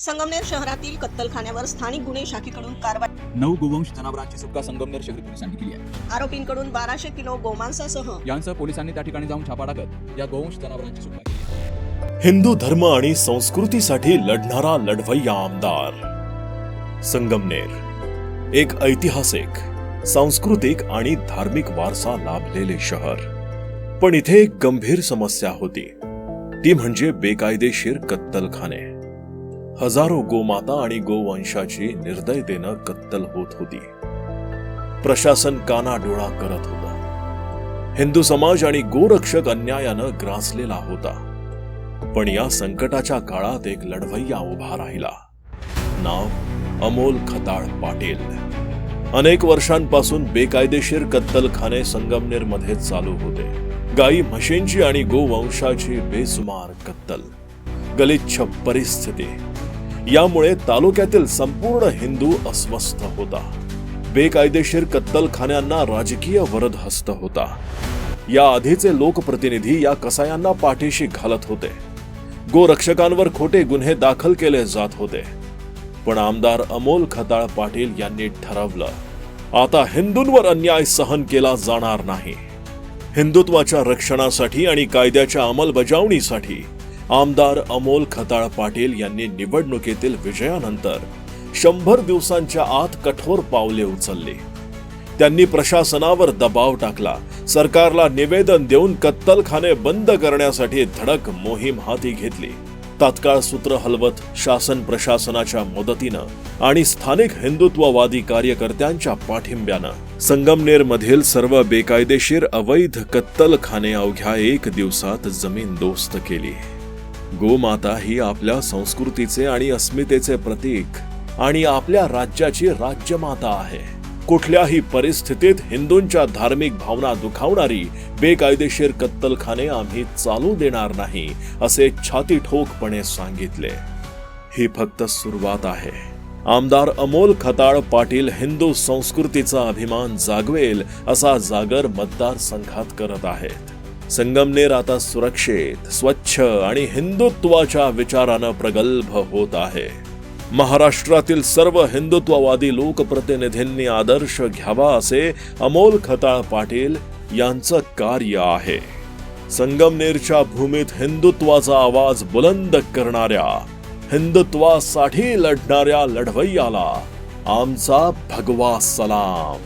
संगमनेर शहरातील कत्तलखान्यावर स्थानिक गुन्हे शाखेकडून कारवाई. नऊ गोवंश जनावरांची सुटका संगमनेर शहरी पोलिसांनी केली आहे. आरोपींकडून बाराशे किलो गोमांसासह. यांसह पोलिसांनी त्या ठिकाणी जाऊन छापा टाकत या गोवंश जनावरांची सुटका केली. हिंदू धर्म आणि संस्कृतीसाठी लढणारा लढवय्या आमदार. संगमनेर. एक ऐतिहासिक सांस्कृतिक आणि धार्मिक वारसा लाभलेले शहर. पण इथे एक गंभीर समस्या होती. ती म्हणजे बेकायदेशीर कत्तलखाने. हजारो गोमाता आणि गोवंशाची निर्दयतेनं कत्तल होत होती. प्रशासन कानाडोळा करत होता. हिंदू समाज आणि गोरक्षक अन्यायानं ग्रासलेला होता. पण या संकटाच्या काळात एक लढवय्या उभा राहिला. नाव अमोल खताळ पाटील. अनेक वर्षांपासून बेकायदेशीर कत्तलखाने संगमनेरमध्ये चालू होते. गाई म्हशींची आणि गोवंशाची बेसुमार कत्तल. गलिच्छ परिस्थिती. यामुळे तालुक्यातील संपूर्ण हिंदू अस्वस्थ होता. बेकायदेशीर कत्तलखान्यांना राजकीय वरद हस्त होता. या आधीचे लोकप्रतिनिधी या कसायांना पाठीशी घालत होते. गोरक्षकांवर खोटे गुन्हे दाखल केले जात होते. पण आमदार अमोल खताळ पाटील यांनी ठरवलं आता हिंदूंवर अन्याय सहन केला जाणार नाही. हिंदुत्वाच्या रक्षणासाठी आणि कायद्याच्या अंमलबजावणीसाठी आमदार अमोल खताळ पाटील यांनी निवडणुकीतील विजयानंतर शंभर दिवसांच्या आत कठोर पावले उचलली. त्यांनी प्रशासनावर दबाव टाकला. सरकारला निवेदन देऊन कत्तलखाने बंद करण्यासाठी धडक मोहीम हाती घेतली. तात्काळ सूत्र हलवत शासन प्रशासनाच्या मदतीनं आणि स्थानिक हिंदुत्ववादी कार्यकर्त्यांच्या पाठिंब्यानं संगमनेर मधील सर्व बेकायदेशीर अवैध कत्तलखाने अवघ्या एक दिवसात जमीन दोस्त केली. गोमाता ही आपल्या संस्कृतीचे आणि अस्मितेचे प्रतीक आणि आपल्या राज्याची राज्यमाता आहे. कुठल्याही परिस्थितीत हिंदूंच्या धार्मिक भावना दुखावणारी बेकायदेशीर कत्तलखाने आम्ही चालू देणार नाही असे छाती ठोकपणे सांगितले. ही फक्त सुरुवात आहे. आमदार अमोल खताळ पाटील हिंदू संस्कृतीचा अभिमान जागवेल असा जागर मतदारसंघात करत आहेत. संगमनेर आता सुरक्षित स्वच्छ आणि हिंदुत्वाच्या विचारानं प्रगल्भ होत आहे. महाराष्ट्रातील सर्व हिंदुत्ववादी लोकप्रतिनिधींनी आदर्श घ्यावा असे अमोल खताळ पाटील यांचं कार्य आहे. संगमनेरच्या भूमीत हिंदुत्वाचा आवाज बुलंद करणाऱ्या हिंदुत्वासाठी लढणाऱ्या लढवय्याला आमचा भगवा सलाम.